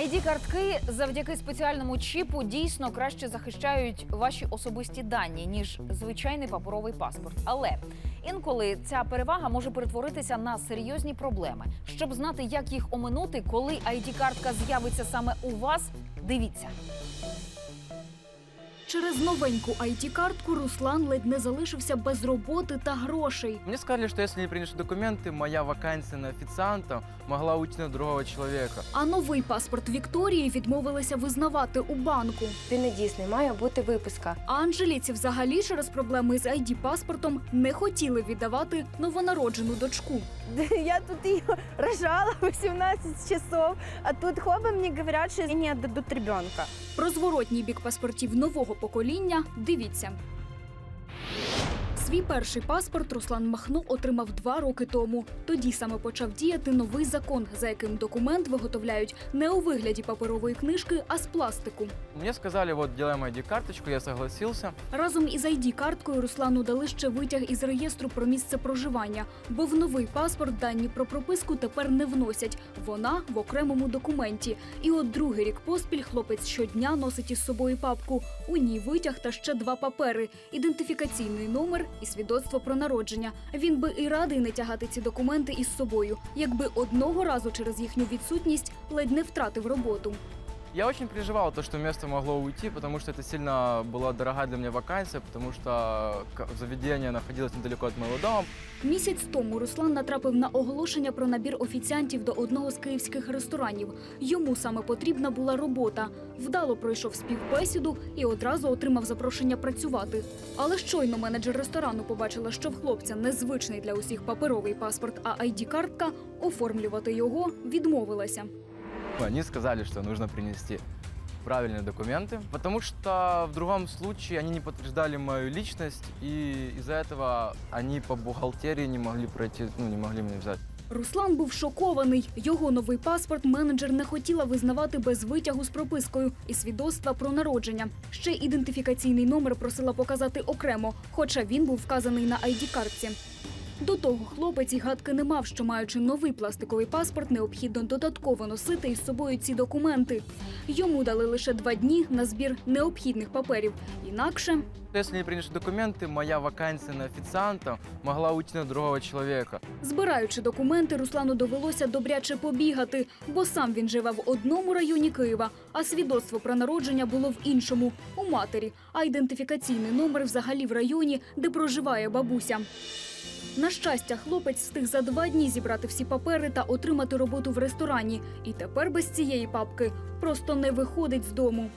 id картки завдяки спеціальному чіпу дійсно краще захищають ваші особисті дані ніж звичайний паперовий паспорт. Але інколи ця перевага може перетворитися на серйозні проблеми. Щоб знати, як їх оминути, коли id картка з'явиться саме у вас, дивіться. Через новеньку IT-картку Руслан ледь не залишився без роботи та грошей. Мне сказали, что если не принесу документы, моя вакансия на официанта могла уйти на другого человека. А новий паспорт Вікторії відмовилися визнавати у банку. Він не дійсний, має бути виписка. А Анжеліці взагалі через проблеми з ID-паспортом не хотіли віддавати новонароджену дочку. Я тут ее рожала 18 часов, а тут хоба мне говорят, что не отдадут ребенка. Про зворотній бік паспортів нового покоління дивіться. Свій перший паспорт Руслан Махно отримав два роки тому. Тоді саме почав діяти новий закон, за яким документ виготовляють не у вигляді паперової книжки, а з пластику. Мне сказали, вот делаем ID-карточку, я согласился. Разом із ID-карткою Руслану дали ще витяг із реєстру про місце проживання, бо в новий паспорт дані про прописку тепер не вносять. Вона в окремому документі. І от другий рік поспіль хлопець щодня носить із собою папку. У ній витяг та ще два папери: ідентифікаційний номер і свідоцтво про народження. Він би і радий не тягати ці документи із собою, якби одного разу через їхню відсутність ледь не втратив роботу. Я очень переживал, то, что место могло уйти, потому что это сильно была дорогая для меня вакансия, потому что к- заведение находилось недалеко от моего дома. Місяць тому Руслан натрапив на оголошення про набір офіціантів до одного з київських ресторанів. Йому саме потрібна була робота. Вдало пройшов співбесіду і одразу отримав запрошення працювати. Але щойно менеджер ресторану побачила, що в хлопця незвичний для усіх паперовий паспорт, а ID-картка, оформлювати його відмовилася Они сказали, что нужно принести правильные документы, потому что в другом случае они не подтверждали мою личность, и из-за этого они по бухгалтерии не могли пройти, ну, не могли меня взять. Руслан був шокований. Його новий паспорт менеджер не хотіла визнавати без витягу з пропискою і свідоцтва про народження. Ще й ідентифікаційний номер просила показати окремо, хоча він був вказаний на ID-картці. До того хлопець і гадки не мав, що маючи новий пластиковий паспорт, необхідно додатково носити із собою ці документи. Йому дали лише два дні на збір необхідних паперів. Інакше Если не принесу документы, моя вакансия на официанта могла уйти на другого человека. Збираючи документи, Руслану довелося добряче побігати, бо сам він живе в одному районі Києва, а свідоцтво про народження було в іншому у матері, а ідентифікаційний номер взагалі в районі, де проживає бабуся. На щастя, хлопець встиг за два дні зібрати всі папери та отримати роботу в ресторані. І тепер без цієї папки просто не виходить з дому.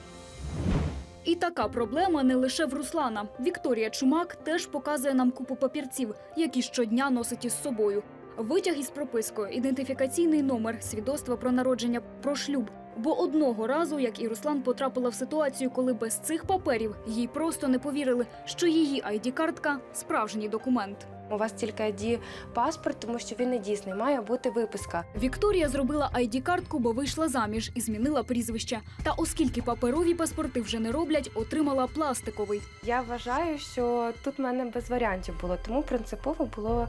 І така проблема не лише в Руслана. Вікторія Чумак теж показує нам купу папірців, які щодня носить із собою. Витяг із пропискою, ідентифікаційний номер, свідоцтво про народження, про шлюб. Бо одного разу, як і Руслан, потрапила в ситуацію, коли без цих паперів їй просто не повірили, що її ID-картка – справжній документ. У вас тільки ID паспорт, тому що він не дійсний, має бути виписка. Вікторія зробила ID-картку, бо вийшла заміж і змінила прізвище. Та оскільки паперові паспорти вже не роблять, отримала пластиковий. Я вважаю, що тут в мене без варіантів було, тому принципово було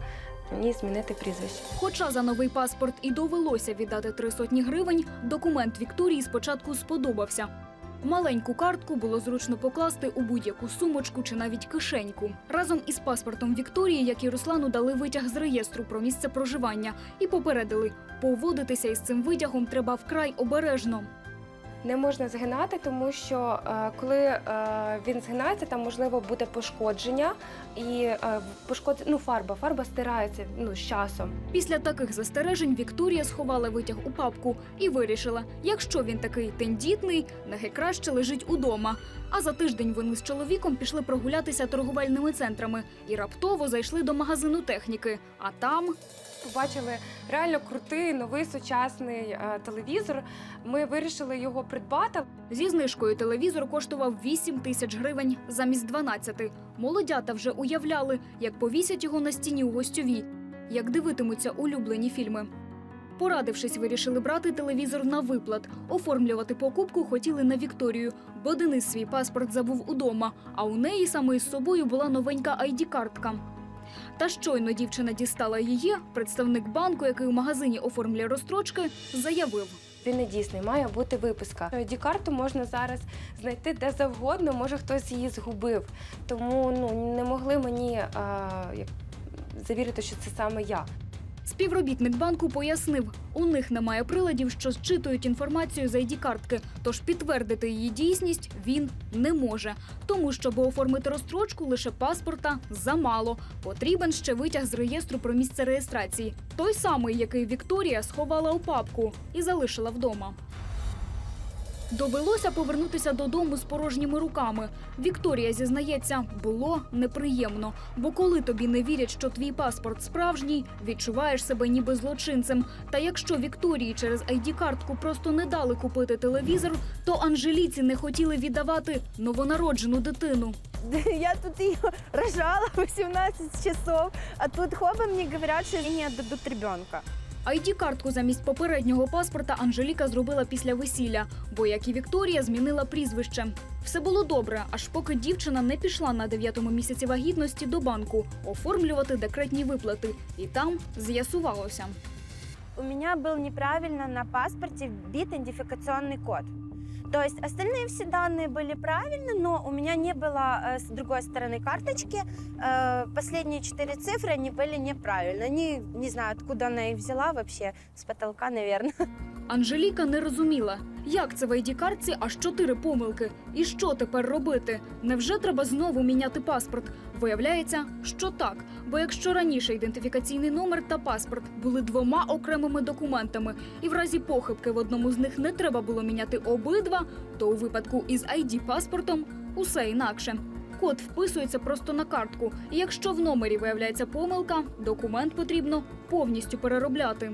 мені змінити прізвище. Хоча за новий паспорт і довелося віддати три сотні гривень, документ Вікторії спочатку сподобався. Маленьку картку було зручно покласти у будь-яку сумочку чи навіть кишеньку. Разом із паспортом Вікторії, як і Руслану, дали витяг з реєстру про місце проживання і попередили, поводитися із цим витягом треба вкрай обережно. Не можна згинати, тому що е, коли е, він згинається, там можливо буде пошкодження і е, пошкод... ну, фарба. Фарба стирається ну, з часом. Після таких застережень Вікторія сховала витяг у папку і вирішила, якщо він такий тендітний, нехай краще лежить удома. А за тиждень вони з чоловіком пішли прогулятися торговельними центрами і раптово зайшли до магазину техніки. А там Побачили реально крутий новий сучасний е, телевізор. Ми вирішили його придбати. зі знижкою телевізор коштував 8 тисяч гривень замість 12. Молодята вже уявляли, як повісять його на стіні у гостьовій, як дивитимуться улюблені фільми. Порадившись, вирішили брати телевізор на виплат. Оформлювати покупку хотіли на Вікторію, бо Денис свій паспорт забув удома, а у неї саме із собою була новенька ID-картка. Та щойно дівчина дістала її, представник банку, який у магазині оформлює розстрочки, заявив. Він не дійсний, має бути виписка. id карту можна зараз знайти де завгодно, може хтось її згубив. Тому ну не могли мені а, як, завірити, що це саме я. Співробітник банку пояснив, у них немає приладів, що зчитують інформацію з ID-картки, тож підтвердити її дійсність він не може. Тому, щоб оформити розстрочку лише паспорта замало. Потрібен ще витяг з реєстру про місце реєстрації. Той самий, який Вікторія сховала у папку і залишила вдома. Довелося повернутися додому з порожніми руками. Вікторія зізнається, було неприємно. Бо коли тобі не вірять, що твій паспорт справжній, відчуваєш себе ніби злочинцем. Та якщо Вікторії через ID-картку просто не дали купити телевізор, то Анжеліці не хотіли віддавати новонароджену дитину. Я тут ее рожала 18 часов, а тут хоба мне говорят, что не отдадут ребенка. ID-картку замість попереднього паспорта Анжеліка зробила після весілля, бо як і Вікторія змінила прізвище. Все було добре, аж поки дівчина не пішла на дев'ятому місяці вагітності до банку оформлювати декретні виплати, і там з'ясувалося. У меня был неправильно на паспорте вбит идентификационный код. То есть остальные все данные были правильно, но у меня не было э, с другой стороны карточки. Э, последние четыре цифры, они были неправильно. Они, не знаю, откуда она их взяла вообще, с потолка, наверное. Анжеліка не розуміла, як це в ID-картці аж чотири помилки. І що тепер робити? Невже треба знову міняти паспорт? Виявляється, що так. Бо якщо раніше ідентифікаційний номер та паспорт були двома окремими документами, і в разі похибки в одному з них не треба було міняти обидва, то у випадку із ID-паспортом усе інакше. Код вписується просто на картку, і якщо в номері виявляється помилка, документ потрібно повністю переробляти.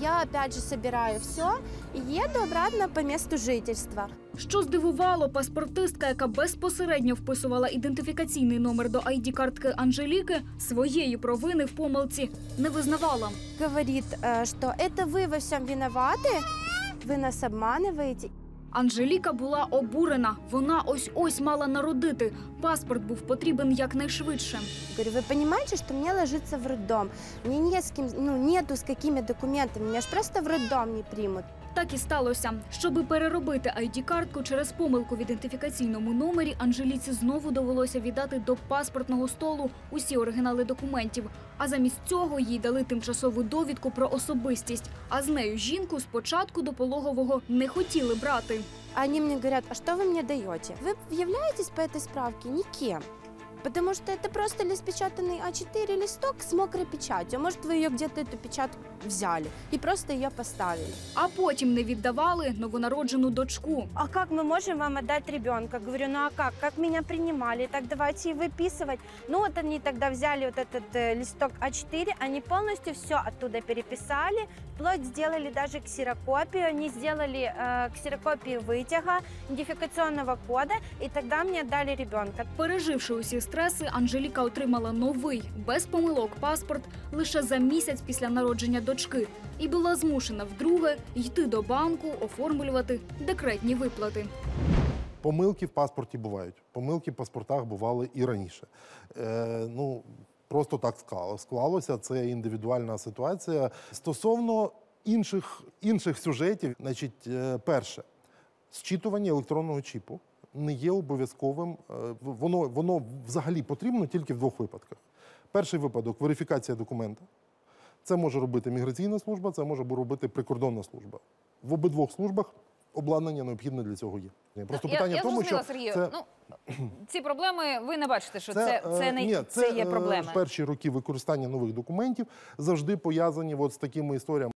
Я опять же собираю все и еду обратно по месту жительства. Що здивувало паспортистка, яка безпосередньо вписувала ідентифікаційний номер до ID-картки Анжеліки, своєї провини в помилці не визнавала. Говорит, э, что это вы во всем виноваты, вы нас обманываете. Анжеліка була обурена. Вона ось ось мала народити. Паспорт був потрібен якнайшвидше. Говорю, ви розумієте, що мені ложиться в роддом? Мені ні з ким ну, нету з якими документами, меня ж просто в роддом не примут. Так і сталося. Щоби переробити ID-картку через помилку в ідентифікаційному номері, Анжеліці знову довелося віддати до паспортного столу усі оригінали документів. А замість цього їй дали тимчасову довідку про особистість. А з нею жінку спочатку до пологового не хотіли брати. Они мне говорят, а что вы мне даете? Вы являетесь по этой справке никем. Потому что это просто лист печатанный А4 листок с мокрой печатью. А Может, вы ее где-то эту печатку взяли и просто ее поставили. А потім не віддавали новонароджену дочку. А как мы можем вам отдать ребенка? Говорю, ну а как? Как меня принимали? Так давайте и выписывать. Ну вот они тогда взяли вот этот э, листок А4, они полностью все оттуда переписали, вплоть сделали даже ксерокопию, они сделали э, ксерокопию вытяга, идентификационного кода, и тогда мне отдали ребенка. Переживши усі стреси, Анжеліка отримала новий, без помилок паспорт лише за місяць після народження дочки і була змушена вдруге йти до банку, оформлювати декретні виплати. Помилки в паспорті бувають. Помилки в паспортах бували і раніше. Е, ну, просто так склалося. Це індивідуальна ситуація. Стосовно інших, інших сюжетів, значить, е, перше, зчитування електронного чіпу не є обов'язковим. Е, Воно, воно взагалі потрібно тільки в двох випадках. Перший випадок верифікація документа. Це може робити міграційна служба, це може робити прикордонна служба. В обидвох службах обладнання необхідне для цього є. Просто я, питання я в тому, що Сергію. це, Ну ці проблеми ви не бачите, що це, це, е, не ні, це, є е, проблеми. перші роки використання нових документів завжди пов'язані от з такими історіями.